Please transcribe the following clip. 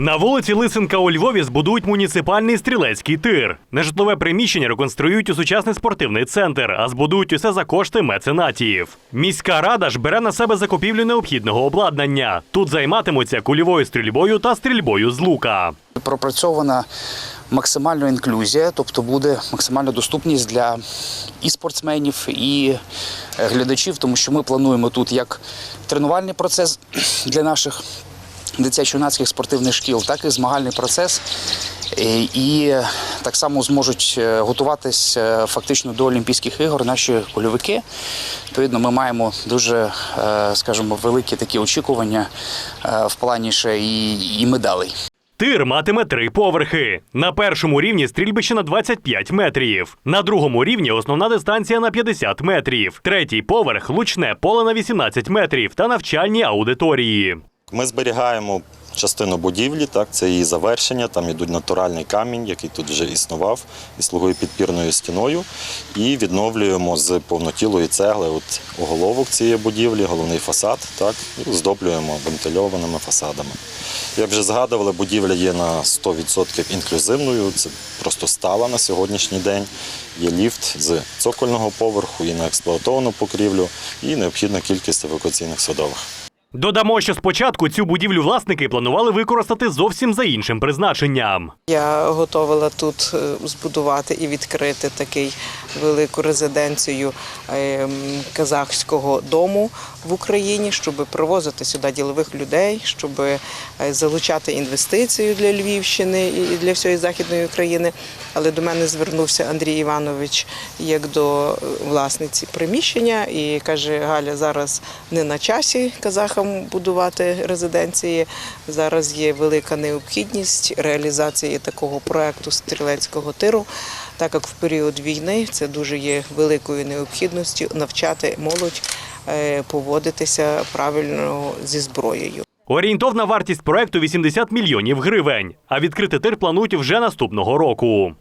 На вулиці Лисенка у Львові збудують муніципальний стрілецький тир. Нежитлове приміщення реконструюють у сучасний спортивний центр, а збудують усе за кошти меценатів. Міська рада ж бере на себе закупівлю необхідного обладнання. Тут займатимуться кульовою стрільбою та стрільбою з лука. пропрацьована максимальна інклюзія, тобто буде максимальна доступність для і спортсменів, і е, глядачів, тому що ми плануємо тут як тренувальний процес для наших дитячо-юнацьких спортивних шкіл, так і змагальний процес. Е, І так само зможуть е, готуватись е, фактично до Олімпійських ігор наші кульовики. Відповідно, ми маємо дуже, скажімо, великі такі очікування в плані ще і, і медалей. Тир матиме три поверхи. На першому рівні стрільбище на 25 метрів. На другому рівні основна дистанція на 50 метрів. Третій поверх лучне поле на 18 метрів та навчальні аудиторії. Ми зберігаємо частину будівлі, так, це її завершення. Там ідуть натуральний камінь, який тут вже існував і слугує підпірною стіною. І відновлюємо з повнотілої цегли от оголовок цієї будівлі, головний фасад, так, і оздоблюємо вентильованими фасадами. Як вже згадували, будівля є на 100% інклюзивною. Це просто стала на сьогоднішній день. Є ліфт з цокольного поверху і на експлуатовану покрівлю, і необхідна кількість евакуаційних садових. Додамо, що спочатку цю будівлю власники планували використати зовсім за іншим призначенням. Я готовила тут е, збудувати і відкрити такий велику резиденцію ем, казахського дому в Україні, щоб привозити сюди ділових людей, щоб е, залучати інвестицію для Львівщини і для всієї західної України. Але до мене звернувся Андрій Іванович як до е, власниці приміщення і каже: Галя, зараз не на часі казахам будувати резиденції. Зараз є велика необхідність реалізації такого проекту стрілецького тиру, так як в період війни це дуже є великою необхідністю навчати молодь е, поводитися правильно зі зброєю. Орієнтовна вартість проекту 80 мільйонів гривень. А відкрити тир планують вже наступного року.